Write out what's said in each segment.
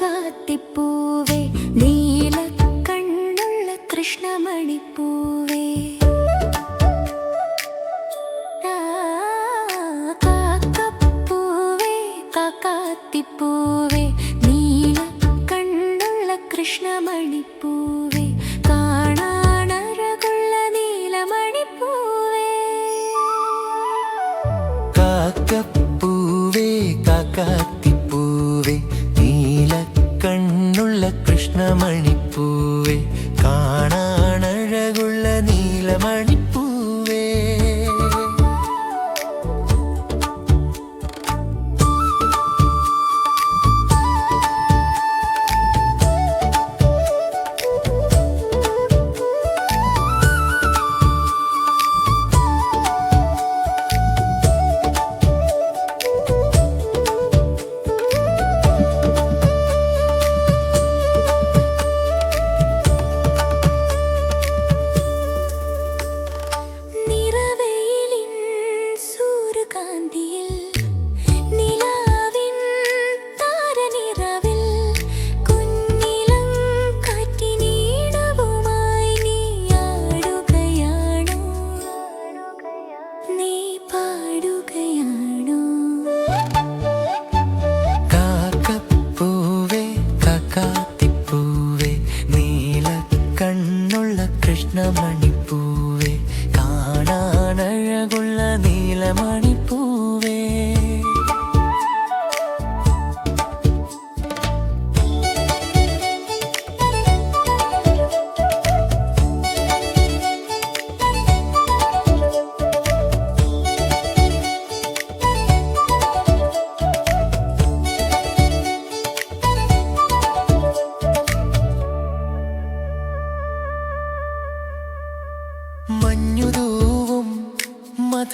കാത്തിപ്പൂവേ നീല കണ്ണുള്ള കൃഷ്ണമണിപ്പൂവേ. കാക്കപ്പൂവേ കാക്കാത്തിപ്പൂവേ നീല കണ്ണുള്ള കൃഷ്ണമണിപ്പൂവേ കാണാനഴകുള്ള നീലമണിപ്പൂവേ. കാക്കപ്പൂവേ കാക്കാത്തി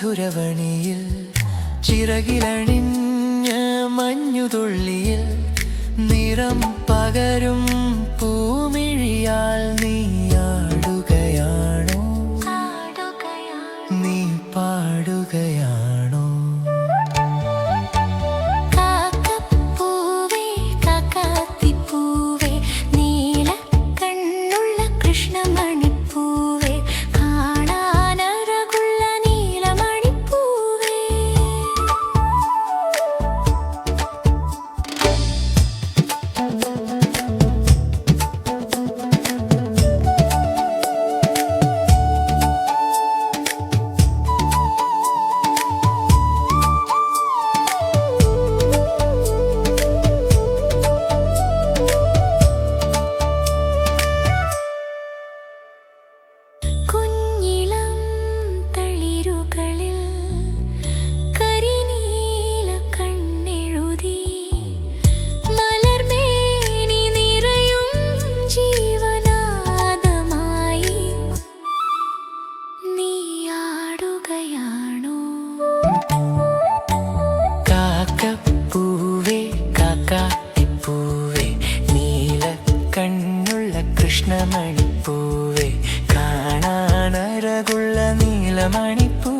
മധുരവണിയിൽ ചിറകിലണിഞ്ഞ മഞ്ഞുതുള്ളിയിൽ നിറം പകരും പൂമിഴിയാൽ കണ്ണുള്ള കൃഷ്ണമണിപ്പൂവേ കാണാനരകുള്ള നീലമണിപ്പൂ